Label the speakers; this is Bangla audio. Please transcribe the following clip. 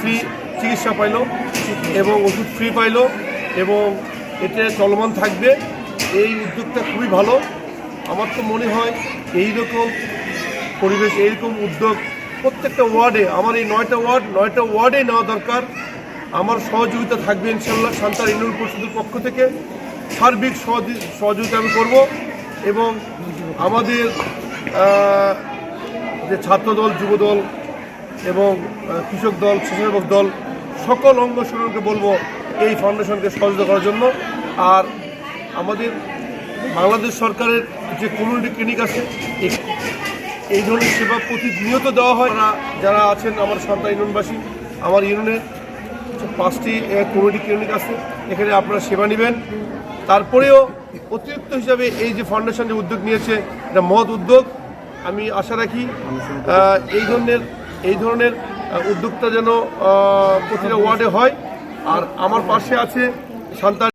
Speaker 1: ফ্রি চিকিৎসা পাইলো এবং ওষুধ ফ্রি পাইলো এবং এতে চলমান থাকবে। এই উদ্যোগটা খুবই ভালো। আমার তো মনে হয় এই রকম পরিবেশ, এইরকম উদ্যোগ প্রত্যেকটা ওয়ার্ডে, আমার এই নয়টা ওয়ার্ড, নয়টা ওয়ার্ডে নেওয়া দরকার। আমার সহযোগিতা থাকবে ইনশাল্লাহ সান্তার ইউনিয়ন পরিষদের পক্ষ থেকে। সার্বিক সহযোগি- সহযোগিতা আমি করব এবং আমাদের যে ছাত্রদল, যুবদল এবং কৃষক দল, স্বেচ্ছাসেবক দল, সকল অঙ্গ সংগঠনকে বলব এই ফাউন্ডেশনকে সহযোগিতা করার জন্য। আর আমাদের বাংলাদেশ সরকারের যে কমিউনিটি ক্লিনিক আছে, এই ধরনের সেবা প্রতিনিয়ত দেওয়া হয়। যারা যারা আছেন, আমার সন্তান ইউনিয়নবাসী, আমার ইউনিয়নে পাঁচটি কমিউনিটি ক্লিনিক আছে। এখানে আপনারা সেবা নেবেন। তারপরেও অতিরিক্ত হিসাবে এই যে ফাউন্ডেশন যে উদ্যোগ নিয়েছে, এটা মহৎ উদ্যোগ। আমি আশা রাখি এই ধরনের এই ধরনের উদ্যোক্তা যেন প্রতিটা ওয়ার্ডে হয়। আর আমার পাশে আছে সান্তা